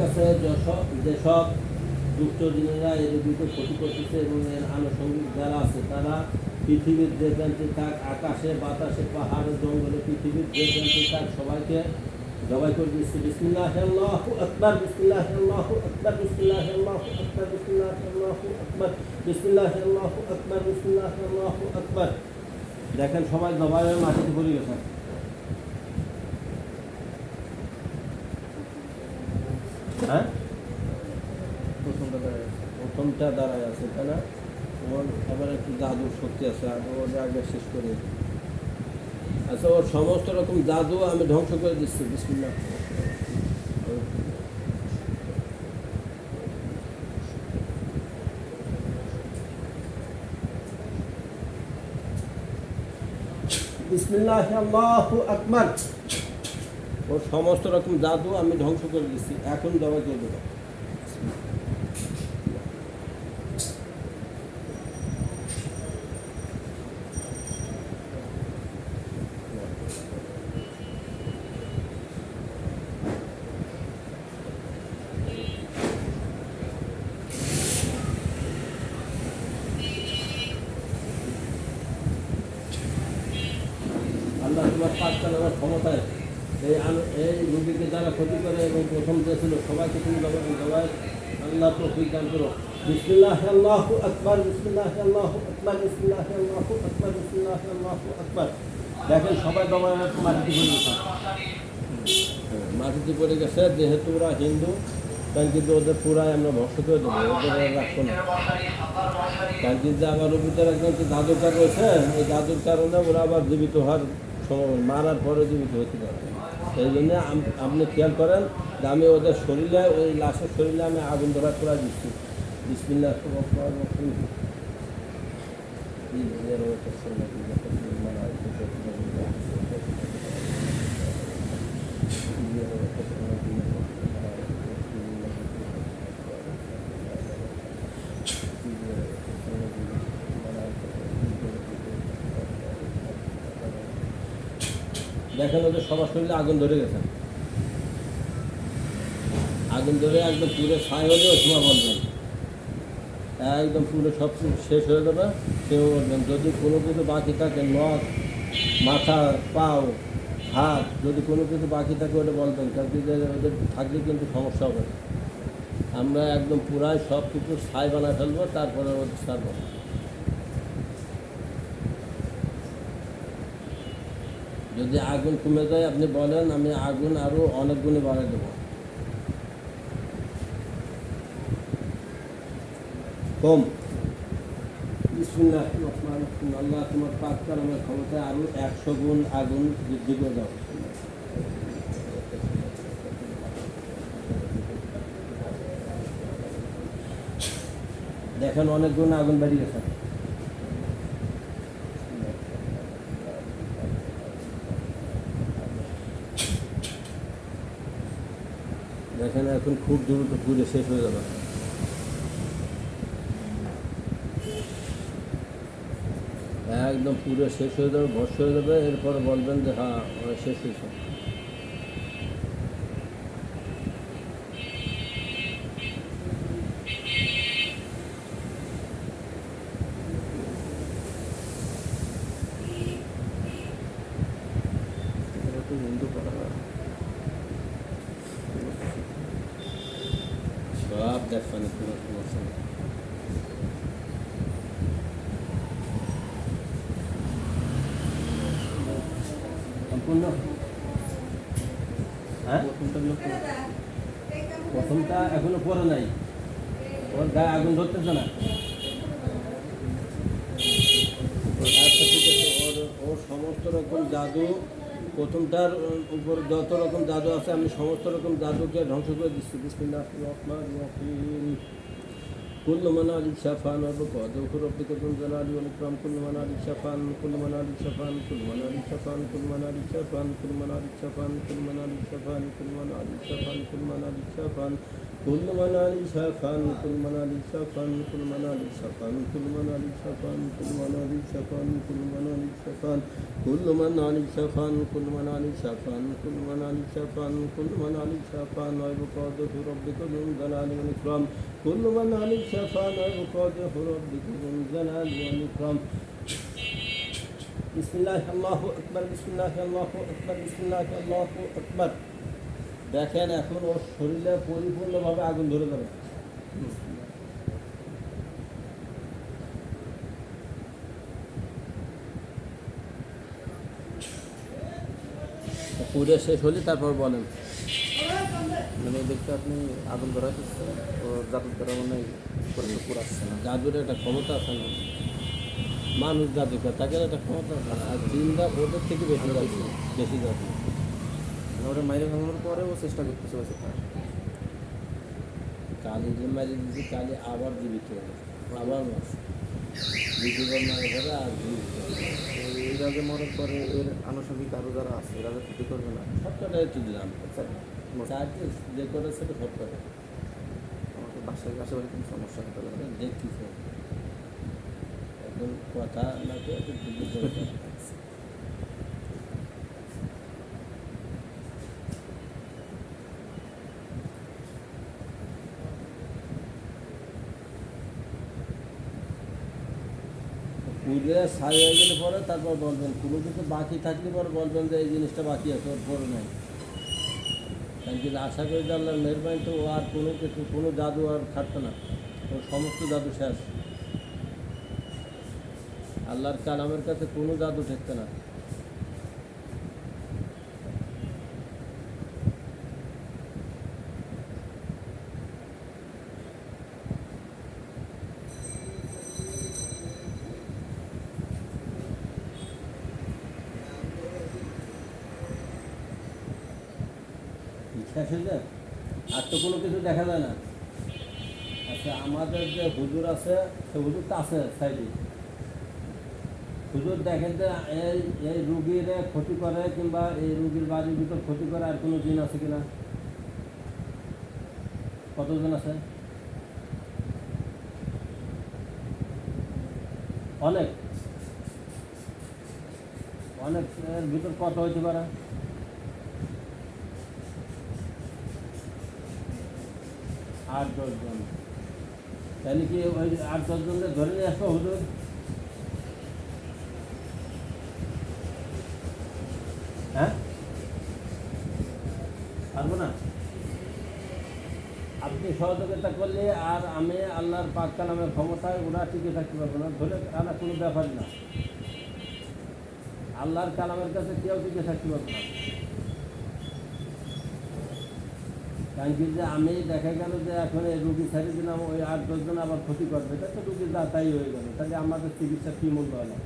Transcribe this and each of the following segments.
কাছে যেসব দুষ্টদিনেরা এই রোগীকে ক্ষতি করতেছে এবং এর আনুষঙ্গিক যারা আছে, তারা পৃথিবীর যে প্রান্তে থাক আকাশে, বাতাসে, পাহাড়ে, জঙ্গলে পৃথিবীর যে প্রান্তে থাক সবাইকে জবাই করে দিচ্ছে বিসমিল্লাহ আল্লাহু আকবার, বিসমিল্লাহ আল্লাহু আকবার, বিসমিল্লাহ আল্লাহু আকবার, বিসমিল্লাহ আল্লাহু আকবার, বিসমিল্লাহ আল্লাহু আকবার, বিসমিল্লাহ আল্লাহু আকবর। দেখেন সবাই জবাই হয়ে মাটিতে পড়ে গেছে। হ্যাঁ? প্রথমটা দাঁড়ায় প্রথমটা দাঁড়ায় আছে, তাই না? ওর আবার একটু জাদুর শক্তি আছে ওটা আগে শেষ করে। আচ্ছা ওর সমস্ত রকম জাদু আমি ধ্বংস করে দিচ্ছি, বিসমিল্লাহ। বিসমিল্লাহ আল্লাহু আকবার। ওর সমস্ত রকম জাদু আমি ধ্বংস করে দিচ্ছি এখন তোমার পাক চালানোর ক্ষমতায় এই এই রুগীকে যারা ক্ষতি করে এবং প্রথম যে ছিল, সবাইকে তুমি জবাই জবাই আল্লাহ তৌফিক দান করো। বিসমিল্লাহ, আল্লাহু আকবার, বিসমিল্লাহ, আল্লাহু আকবার, বিসমিল্লাহ, আল্লাহু আকবার, বিসমিল্লাহ, আল্লাহু আকবার। দেখেন সবাই জবাই মাটিতে পড়ে গেছে। মাটিতে পড়ে গেছে, যেহেতু ওরা হিন্দু তাই কিন্তু ওদের পুরাই আমরা ভক্ত করে দেবো, ওদের রাখব না। তার কিন্তু আমার রুগীদের একজন যে জাদুকার রয়েছে, এই জাদুর কারণে ওরা আবার জীবিত হওয়ার মারার পরে জীবিত হতে পারে সেই জন্য আপনি খেয়াল করেন যে আমি ওদের শরীরে, ওই লাশের শরীরে আমি আগুন ধরা করা দিচ্ছি। দেখেন ওদের সবার শরীরে আগুন ধরে গেছে। আগুন ধরে একদম পুরো ছাই হলেও সীমা বলবেন একদম পুরো সব শেষ হয়ে যাবে। বলবেন, যদি কোনো কিছু বাকি থাকে, নখ, মাথা, পাও, হাত, যদি কোনো কিছু বাকি থাকে, ওটা বলবেন, কারণ ওদের থাকলে কিন্তু সমস্যা হবে। আমরা একদম পুরাই সব কিছু ছাই বানায় ফেলব, তারপরে ওদের ছাড়বো যদি আগুন কমে যায় আপনি বলেন আমি আগুন আরও অনেক গুণে বাড়াই দেবো। কম। বিসমিল্লাহ রহমান আল্লাহ তোমার পাক আমার ক্ষমতায় আরও একশো গুণ আগুন বৃদ্ধি করে দাও। দেখেন অনেক গুণ আগুন বেরিয়ে গেছে দেখেন এখন খুব দ্রুত পুজো শেষ হয়ে যাবে। একদম পুরো শেষ হয়ে যাবে বর্ষ হয়ে যাবে, এরপর বলবেন যে হ্যাঁ শেষ হয়েছে এটা তো হিন্দু পাড়া সব দেখবেন কোনো সমস্যা নেই সম্পূর্ণ হ্যাঁ? প্রথমটা এখনও পরে নাই। ওর গায়ে আগুন ধরতেছে না। ওর ওর সমস্ত রকম জাদু প্রথমটার উপর যত রকম জাদু আছে আমি সমস্ত রকম জাদুকে ধ্বংস করে দিচ্ছি। রহিম। كل من عليك شفان والركوع ذكر ربك ذو الجلال والإكرام. كل من عليك شفان كل من عليك شفان كل من عليك شفان كل من عليك شفان كل من عليك شفان كل من عليك شفان كل من عليك شفان كل من عليك شفان. كل من عليك شفان كل من عليك شفان كل من عليك شفان كل من عليك شفان كل من عليك شفان كل من عليك شفان كل من عليك شفان كل من عليك شفان كل من عليك شفان كل من عليك شفان ويبقى ربك ذو الجلال والإكرام كل من عليك شفان ويبقى ربك ذو الجلال والإكرام بسم الله الله أكبر بسم الله الله أكبر بسم الله الله أكبر দেখেন এখন ওর শরীরে পরিপূর্ণভাবে আগুন ধরে যাবে পুরে শেষ হলে তারপর বলেন। মানে দেখতে আপনি আগুন ধরা দিচ্ছে ও জাদুর দ্বারা মানে করে পুরাচ্ছে না। জাদুর একটা ক্ষমতা আছে না? মানুষ জাদুকর তাকে একটা ক্ষমতা আছে। আর জিনরা ওদের থেকে বেশি জাদু বেশি জাদু। ওটা মাইরে ভাঙানোর পরেও চেষ্টা করতেছে ওই সেটা কালি যে মারি দিয়েছে কালি আবার জীবিত আবার দ্বিতীয়বার মারা যাবে আর জীবিত। এরা যে মরার পরে এর আনুষঙ্গিক আরও যারা আছে এরা ক্ষতি করবে না। সবকটা একটু দিলাম। আচ্ছা মোট- চার্জে যে করেছে সবকটা আমাকে বাসায় আশেপাশে কোনো সমস্যা হতে পারে। দেখতেছে। এখন কথা না করে একটু দিল্লি করে কথা। পুরে ছাই হয়ে গেলে পরে তারপর বলবেন। কোনো কিছু বাকি থাকলে পরে বলবেন যে এই জিনিসটা বাকি আছে, ওর পরে নাই। কারণ কিন্তু আশা করি যে আল্লাহর মেহরবানি তো আর কোনো কিছু, কোনো জাদু আর থাকতো না। ওর সমস্ত জাদু শেষ। আল্লাহর কালামের কাছে কোনো জাদু ঠেকতে না। শেষ যায় আর তো কোনো কিছু দেখা যায় না। আচ্ছা আমাদের যে হুজুর আছে, সে হুজুর তো আছে সাইডে। হুজুর দেখেন যে, এই এই রুগীর ক্ষতি করে কিংবা এই রুগীর বাড়ির ভিতর ক্ষতি করে আর কোনো জিন আছে কিনা? কতজন আছে? অনেক। অনেক ভিতর কত হইতে পারে? আট দশজন তাহলে কি ওই আট দশজনকে ধরে নিয়ে আসব হুজুর হ্যাঁ? পারব না? আপনি সহযোগিতা করলে আর আমি আল্লাহর পাক কালামের ক্ষমতায় ওরা টিকে থাকতে পারব না। ধরে আনা কোনো ব্যাপার না। আল্লাহর কালামের কাছে কেউ টিকে থাকতে পারব না। কারণ কি যে আমি দেখা গেল যে এখন এই রুগী ছাড়িয়ে দিলাম, ওই আট দশজন আবার ক্ষতি করবে। এটা তো রুগীর যা তাই হয়ে গেল। তাহলে আমাদের চিকিৎসা কী মূল্য হলো?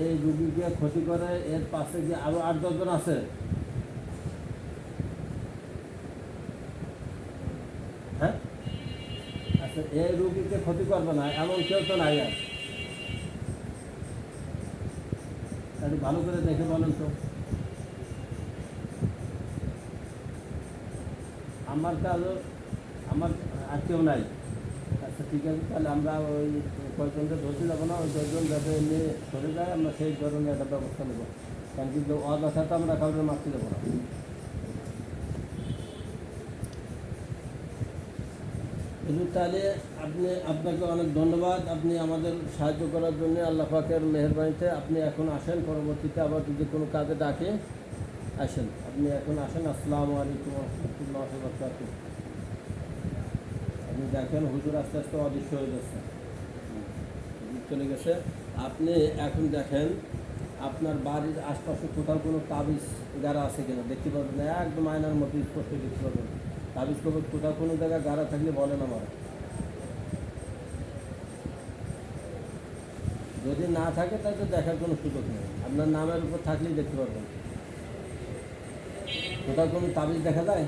এই রুগীকে ক্ষতি করে এর পাশে কি আরও আট দশজন আছে। হ্যাঁ? আচ্ছা এই রুগীকে ক্ষতি করবে না, এমন কেউ তো নাই আর। তাহলে ভালো করে দেখে বলেন তো। আমার কাজও আমার আর কেউ নাই। আচ্ছা ঠিক আছে, তাহলে আমরা ওই কয়েকজনকে ধরতে যাব না, ওই দশজন যাতে এমনি সরে যায়, আমরা সেই ধরনের একটা ব্যবস্থা নেব। কারণ কিন্তু অযথা তো আমরা কাউকে মারতে যাব না। হুজুর তাহলে আপনি, আপনাকে অনেক ধন্যবাদ। আপনি আমাদের সাহায্য করার জন্য আল্লাহ পাকের মেহরবানিতে আপনি এখন আসেন। পরবর্তীতে আবার যদি কোনো কাজে ডাকে, আসেন। আপনি এখন আসেন। আসসালামু আলাইকুম রহমতুল্লাহ আপনি দেখেন হুজুর আস্তে আস্তে অদৃশ্য হয়ে যাচ্ছে। চলে গেছে। আপনি এখন দেখেন আপনার বাড়ির আশপাশে কোথাও কোনো তাবিজ গাড়া আছে কিনা? দেখতে পাবেন একদম আয়নার মতো স্পষ্ট দেখতে পাবেন তাবিজ কবজ কোথাও কোনো জায়গায় গাড়া থাকলে বলেন আমার যদি না থাকে, তাহলে দেখার কোনো সুযোগ নেই। আপনার নামের উপর থাকলেই দেখতে পারবেন। কোথাও কোনো তাবিজ দেখা যায়?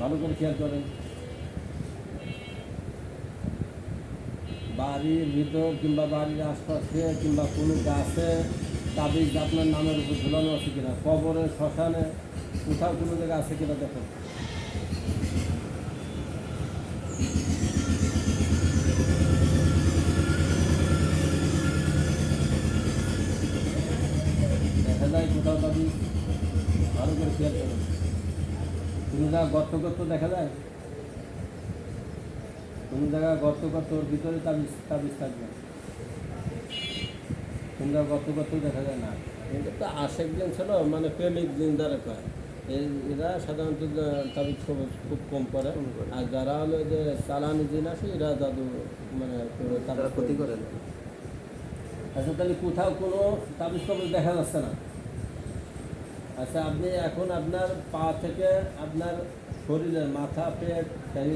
ভালো করে খেয়াল করেন। বাড়ির ভিতর কিংবা বাড়ির আশপাশে কিংবা কোনো গাছে তাবিজ আপনার নামের উপর ঝুলানো আছে কিনা? কবরে, শ্মশানে, কোথাও কোনো জায়গায় আছে কিনা দেখেন। দেখা যায় কোথাও ভালো করে জায়গায় গর্ত গর্ত দেখা যায়? জায়গায় গর্ত গর্ত ওর ভিতরে তাবিজ তাবিজ থাকবে। কোনো জায়গায় গত গর্ত দেখা যায় না। কিন্তু তো আশেক দিন ছিল মানে প্রেমিক দিন দ্বারা কয়। এরা সাধারণত তাদের তাবিজ খুব কম করে। আর যারা হলো যে চালানি দিন আসে এরা দাদু মানে তারা ক্ষতি করে। আচ্ছা তাহলে কোথাও কোনো তাবিজ কবজ দেখা যাচ্ছে না? আচ্ছা আপনি এখন আপনার পা থেকে আপনার শরীরের মাথা, পেট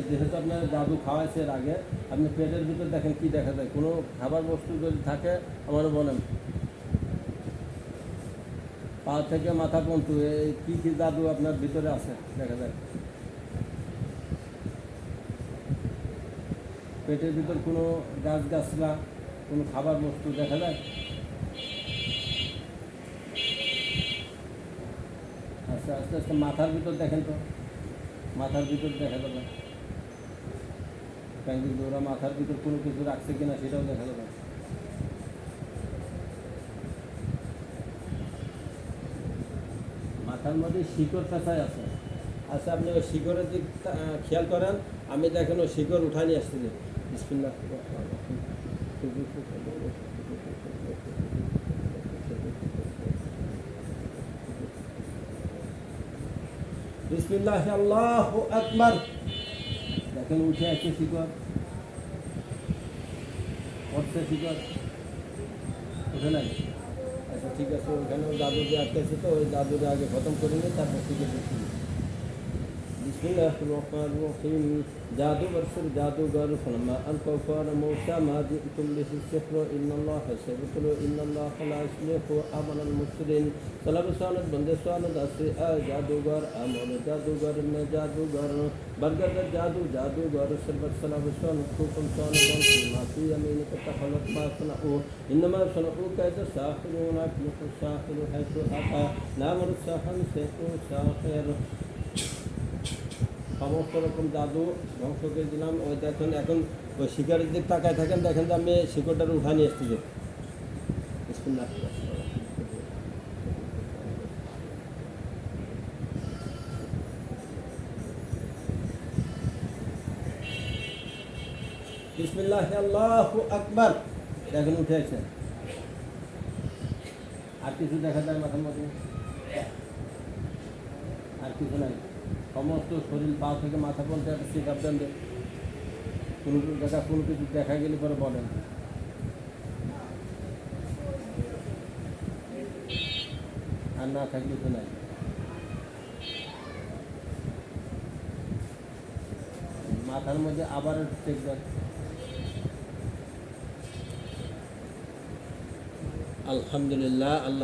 যেহেতু আপনার জাদু খাওয়াইছে এর আগে, আপনি পেটের ভিতর দেখেন কি দেখা যায়। কোনো খাবার বস্তু যদি থাকে আমার বলেন। পা থেকে মাথা পর্যন্ত এই কী কী জাদু আপনার ভিতরে আছে, দেখা যায়। পেটের ভিতর কোনো গাছ গাছলা কোনো খাবার বস্তু দেখা যায়? আচ্ছা আস্তে আস্তে মাথার ভিতর দেখেন তো। মাথার ভিতর দেখা যাবে কিন্তু ওরা মাথার ভিতর কোনো কিছু রাখছে কিনা সেটাও দেখা যাবে মাথার মধ্যে শিকড় পেঁচায় আছে। আচ্ছা আপনি ওই শিকড়ের দিক খেয়াল করেন। আমি দেখেন ওই শিকড় উঠা নিয়ে আসছি। বিসমিল্লাহ, আল্লাহ আকবার। দেখেন, উঠে আছে শিকড়। উঠছে শিকড়। উঠে নাই? আচ্ছা ঠিক আছে ওখানেও দাদু দিয়ে আটকেছে তো, ওই দাদুরে আগে খতম করে নিয়ে তারপর শিখে بسم الرحمن الرحیم. جادوگر سر جادوگر، فلما القوا قال موسى ما جئتم به السحر، ان الله سيبطل ان الله لا يصلح عمل المفسدين طلب سالت بندے سالت اسے اے جادوگر امول جادوگر، میں جادوگر. برگر جادو، جادوگر، سربت سلام سالت حکم سالت ما في يمينك تخلق ما صنعوا انما صنعوا كيد ساحر ولكن الساحر حيث اتى لا ساحر سيكون ساحر সমস্ত রকম জাদু ধ্বংস করে দিলাম। ওই দেখেন এখন ওই শিকারের দিক তাকায় থাকেন, দেখেন যে আমি শিকড়টার উঠা নিয়ে এসছি আল্লাহ আকবার। আর কিছু দেখা যায় মাথার মধ্যে আর কিছু নাই। সমস্ত শরীর পা থেকে মাথা পর্যন্ত একটা চেক আপ দেন। কোনো দেখা, কোনো কিছু দেখা গেলে পরে বলেন। আর না থাকলে তো নাই। মাথার মধ্যে আবার চেক দেন। আলহামদুলিল্লাহ, আল্লাহ